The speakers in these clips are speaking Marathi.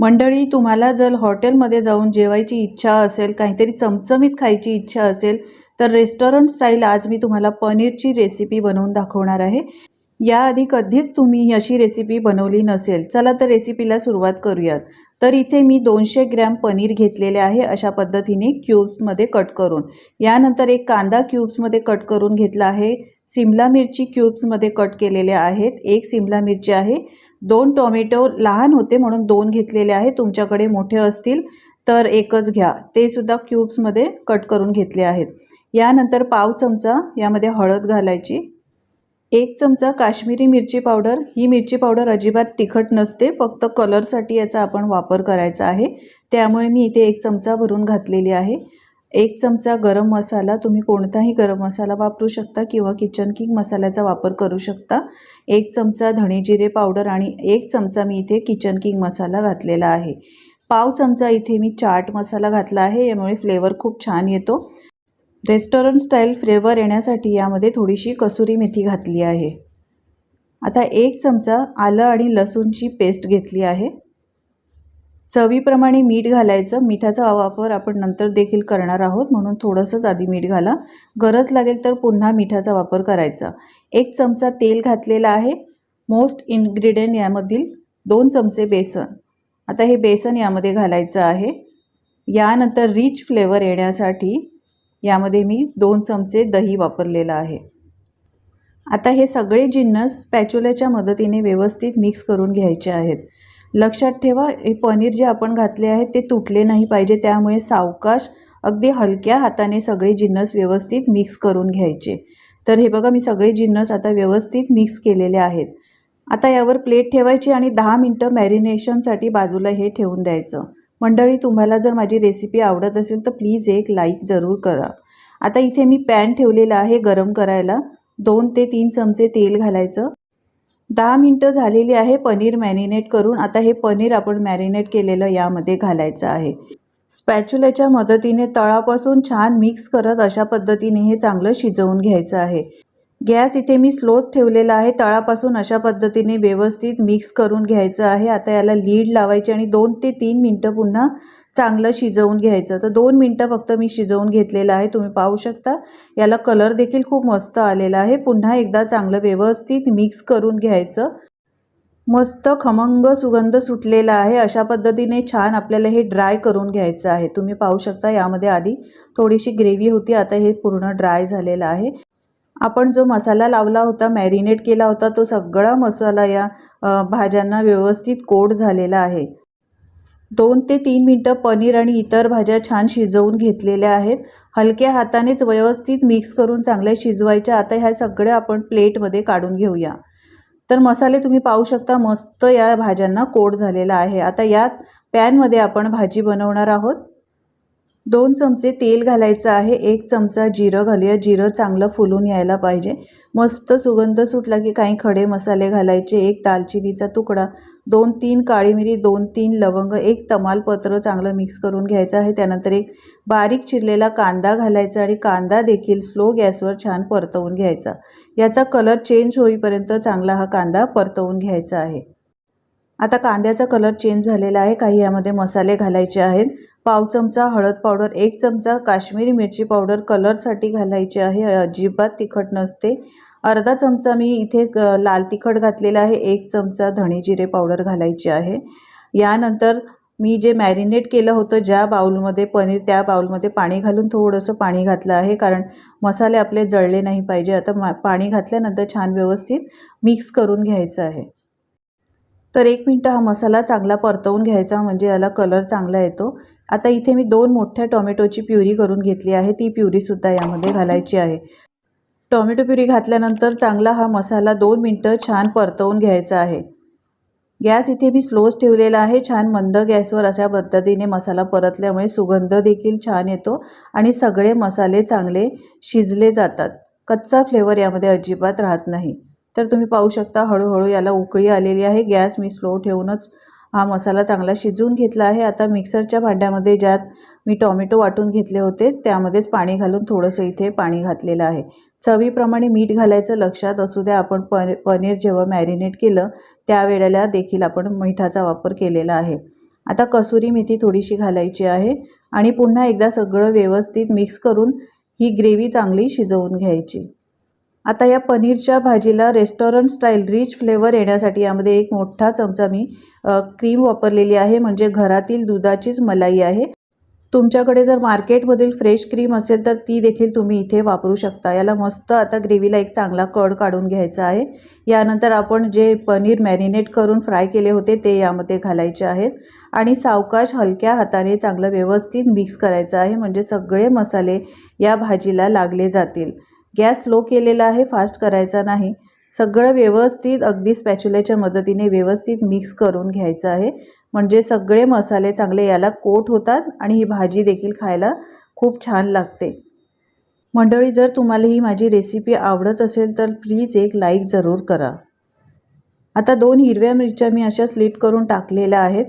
मंडळी तुम्हाला जर हॉटेलमध्ये जाऊन जेवायची इच्छा असेल काहीतरी चमचमीत खायची इच्छा असेल तर रेस्टॉरंट स्टाईल आज मी तुम्हाला पनीरची रेसिपी बनवून दाखवणार आहे. याआधी कधीच तुम्ही अशी रेसिपी बनवली नसेल. चला तर रेसिपीला सुरुवात करूयात. तर इथे मी दोनशे ग्रॅम पनीर घेतलेले आहे अशा पद्धतीने क्यूब्समध्ये कट करून. यानंतर एक कांदा क्यूब्समध्ये कट करून घेतला आहे. सिमला मिरची क्यूब्समध्ये कट केलेले आहेत. एक सिमला मिरची आहे. दोन टोमॅटो लहान होते म्हणून दोन घेतलेले आहे तुमच्याकडे मोठे असतील तर एकच घ्या. ते सुद्धा क्यूब्समध्ये कट करून घेतले आहेत. यानंतर पाव चमचा यामध्ये हळद घालायची. एक चमचा काश्मीरी मिरची पावडर. ही मिरची पावडर अजिबात तिखट नसते फक्त कलरसाठी याचा आपण वापर करायचा आहे. त्यामुळे मी इथे एक चमचा भरून घातलेली आहे. एक चमचा गरम मसाला तुम्ही कोणताही गरम मसाला वापरू शकता किंवा किचन किंग मसाल्याचा वापर करू शकता. एक चमचा धणे जिरे पावडर आणि एक चमचा मी इथे किचन किंग मसाला घातलेला आहे. पाव चमचा इथे मी चाट मसाला घातला आहे यामुळे फ्लेवर खूप छान येतो. रेस्टॉरंट स्टाईल फ्लेवर येण्यासाठी यामध्ये थोडीशी कसुरी मेथी घातली आहे. आता एक चमचा आलं आणि लसूणची पेस्ट घेतली आहे. चवीप्रमाणे मीठ घालायचं. मिठाचा वापर आपण नंतर देखील करणार आहोत म्हणून थोडंसंच आधी मीठ घाला. गरज लागेल तर पुन्हा मिठाचा वापर करायचा. एक चमचा तेल घातलेला आहे. मोस्ट इन्ग्रेडियंट यामधील दोन चमचे बेसन. आता हे बेसन यामध्ये घालायचं आहे. यानंतर रिच फ्लेवर येण्यासाठी यामध्ये मी दोन चमचे दही वापरलेलं आहे. आता हे सगळे जिन्नस पॅचोल्याच्या मदतीने व्यवस्थित मिक्स करून घ्यायचे आहेत. लक्षात ठेवा हे पनीर जे आपण घातले आहे ते तुटले नाही पाहिजे त्यामुळे सावकाश अगदी हलक्या हाताने सगळे जिन्नस व्यवस्थित मिक्स करून घ्यायचे. तर हे बघा मी सगळे जिन्नस आता व्यवस्थित मिक्स केलेले आहेत. आता यावर प्लेट ठेवायची आणि दहा मिनटं मॅरिनेशनसाठी बाजूला हे ठेवून द्यायचं. मंडळी तुम्हाला जर माझी रेसिपी आवडत असेल तर प्लीज एक लाईक जरूर करा. आता इथे मी पॅन ठेवलेला आहे गरम करायला. दोन ते तीन चमचे तेल घालायचं. दहा मिनटं झालेली आहे पनीर मॅरिनेट करून. आता हे पनीर आपण मॅरिनेट केलेलं यामध्ये घालायचं आहे. स्पॅच्युल्याच्या मदतीने तळापासून छान मिक्स करत अशा पद्धतीने हे चांगलं शिजवून घ्यायचं आहे. गॅस इथे मी स्लोच ठेवलेला आहे. तळापासून अशा पद्धतीने व्यवस्थित मिक्स करून घ्यायचं आहे. आता याला लीड लावायची आणि दोन ते तीन मिनटं पुन्हा चांगलं शिजवून घ्यायचं. तर दोन मिनटं फक्त मी शिजवून घेतलेलं आहे. तुम्ही पाहू शकता. याला कलर देखील खूप मस्त आलेला आहे. पुन्हा एकदा चांगलं व्यवस्थित मिक्स करून घ्यायचं. मस्त खमंग सुगंध सुटलेला आहे. अशा पद्धतीने छान आपल्याला हे ड्राय करून घ्यायचं आहे. तुम्ही पाहू शकता यामध्ये आधी थोडीशी ग्रेव्ही होती. आता हे पूर्ण ड्राय झालेलं आहे. आपण जो मसाला लावला होता मॅरिनेट केला होता तो सगळा मसाला या भाज्यांना व्यवस्थित कोट झालेला आहे. दोन ते तीन मिनटं पनीर आणि इतर भाज्या छान शिजवून घेतलेल्या आहेत. हलक्या हातानेच व्यवस्थित मिक्स करून चांगल्या शिजवायच्या. आता ह्या सगळ्या आपण प्लेटमध्ये काढून घेऊया. तर मसाले तुम्ही पाहू शकता मस्त या भाज्यांना कोट झालेला आहे. आता याच पॅनमध्ये आपण भाजी बनवणार आहोत. दोन चमचे तेल घालायचं आहे. एक चमचा जिरं घालूया. जिरं चांगलं फुलून यायला पाहिजे. मस्त सुगंध सुटला की काही खडे मसाले घालायचे. एक दालचिनीचा तुकडा दोन तीन काळी मिरी दोन तीन लवंग एक तमालपत्र चांगलं मिक्स करून घ्यायचं आहे. त्यानंतर एक बारीक चिरलेला कांदा घालायचा आणि कांदा देखील स्लो गॅसवर छान परतवून घ्यायचा. याचा कलर चेंज होईपर्यंत चांगला हा कांदा परतवून घ्यायचा आहे. आता कांद्याचा कलर चेंज झालेला आहे. काही यामध्ये मसाले घालायचे आहेत. पाव चमचा हळद पावडर एक चमचा काश्मीरी मिरची पावडर कलरसाठी घालायची आहे. अजिबात तिखट नसते. अर्धा चमचा मी इथे लाल तिखट घातलेला आहे. एक चमचा धणे जिरे पावडर घालायची आहे. यानंतर मी जे मॅरिनेट केलं होतं ज्या बाऊलमध्ये पनीर त्या बाऊलमध्ये पाणी घालून थोडंसं पाणी घातलं आहे. कारण मसाले आपले जळले नाही पाहिजे. आता मा पाणी घातल्यानंतर छान व्यवस्थित मिक्स करून घ्यायचं आहे. तर एक मिनटं हा मसाला चांगला परतवून घ्यायचा म्हणजे याला कलर चांगला येतो. आता इथे मी दोन मोठ्या टोमॅटोची प्युरी करून घेतली आहे ती प्युरीसुद्धा यामध्ये घालायची आहे. टोमॅटो प्युरी घातल्यानंतर चांगला हा मसाला दोन मिनटं छान परतवून घ्यायचा आहे. गॅस इथे मी स्लोच ठेवलेला आहे छान मंद गॅसवर अशा पद्धतीने मसाला परतल्यामुळे सुगंध देखील छान येतो आणि सगळे मसाले चांगले शिजले जातात. कच्चा फ्लेवर यामध्ये अजिबात राहत नाही. तर तुम्ही पाहू शकता हळूहळू याला उकळी आलेली आहे. गॅस मी स्लो ठेवूनच हा मसाला चांगला शिजवून घेतला आहे. आता मिक्सरच्या भांड्यामध्ये ज्यात मी टॉमॅटो वाटून घेतले होते त्यामध्येच पाणी घालून थोडंसं इथे पाणी घातलेलं आहे. चवीप्रमाणे मीठ घालायचं लक्षात असू द्या आपण पन पनीर जेव्हा मॅरिनेट केलं त्यावेळेला देखील आपण मिठाचा वापर केलेला आहे. आता कसुरी मेथी थोडीशी घालायची आहे आणि पुन्हा एकदा सगळं व्यवस्थित मिक्स करून ही ग्रेव्ही चांगली शिजवून घ्यायची. आता या पनीरच्या भाजीला रेस्टॉरंट स्टाईल रिच फ्लेवर येण्यासाठी यामध्ये एक मोठा चमचा मी क्रीम वापरलेली आहे. म्हणजे घरातील दुधाचीच मलाई आहे. तुमच्याकडे जर मार्केटमधील फ्रेश क्रीम असेल तर ती देखील तुम्ही इथे वापरू शकता. याला मस्त आता ग्रेव्हीला एक चांगला कड काढून घ्यायचा आहे. यानंतर आपण जे पनीर मॅरिनेट करून फ्राय केले होते ते यामध्ये घालायचे आहेत. आणि सावकाश हलक्या हाताने चांगलं व्यवस्थित मिक्स करायचं आहे. म्हणजे सगळे मसाले या भाजीला लागले जातील. गॅस स्लो केलेला आहे फास्ट करायचा नाही. सगळं व्यवस्थित अगदी स्पॅच्युल्याच्या मदतीने व्यवस्थित मिक्स करून घ्यायचं आहे. म्हणजे सगळे मसाले चांगले याला कोट होतात आणि ही भाजी देखील खायला खूप छान लागते. मंडळी जर तुम्हाला ही माझी रेसिपी आवडत असेल तर प्लीज एक लाईक जरूर करा. आता दोन हिरव्या मिरच्या मी अशा स्लिट करून टाकलेल्या आहेत.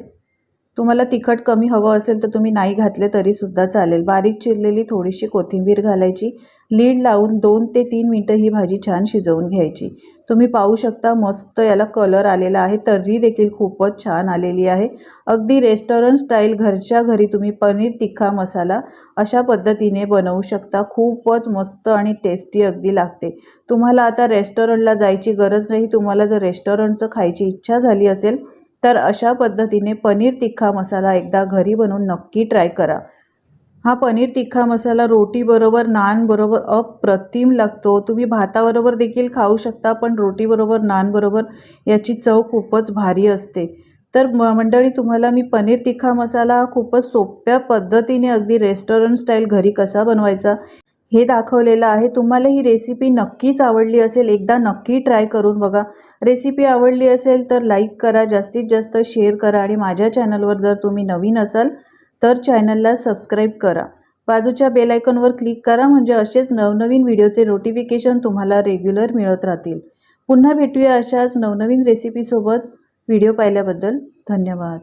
तुम्हाला तिखट कमी हवं असेल तर तुम्ही नाही घातले तरीसुद्धा चालेल. बारीक चिरलेली थोडीशी कोथिंबीर घालायची. लीड लावून दोन ते तीन मिनटं ही भाजी छान शिजवून घ्यायची. तुम्ही पाहू शकता मस्त याला कलर आलेला आहे. तर्री देखील खूपच छान आलेली आहे. अगदी रेस्टॉरंट स्टाईल घरच्या घरी तुम्ही पनीर तिखा मसाला अशा पद्धतीने बनवू शकता. खूपच मस्त आणि टेस्टी अगदी लागते. तुम्हाला आता रेस्टॉरंटला जायची गरज नाही. तुम्हाला जर रेस्टॉरंटचं खायची इच्छा झाली असेल तर अशा पद्धतीने पनीर तिखा मसाला एकदा घरी बनवून नक्की ट्राय करा. हा पनीर तिखा मसाला रोटीबरोबर नानबरोबर अप्रतिम लागतो. तुम्ही भाताबरोबर देखील खाऊ शकता पण रोटीबरोबर नानबरोबर याची चव खूपच भारी असते. तर म मंडळी तुम्हाला मी पनीर तिखा मसाला खूपच सोप्या पद्धतीने अगदी रेस्टॉरंट स्टाईल घरी कसा बनवायचा हे दाखवलेलं आहे. तुम्हाला ही रेसिपी नक्कीच आवडली असेल एकदा नक्की ट्राय करून बघा. रेसिपी आवडली असेल तर लाईक करा जास्तीत जास्त शेअर करा आणि माझ्या चॅनलवर जर तुम्ही नवीन असाल तर चॅनलला सबस्क्राईब करा. बाजूच्या बेलायकॉनवर क्लिक करा म्हणजे असेच नवनवीन व्हिडिओचे नोटिफिकेशन तुम्हाला रेग्युलर मिळत राहतील. पुन्हा भेटूया अशाच नवनवीन रेसिपीसोबत व्हिडिओ पाहिल्याबद्दल धन्यवाद.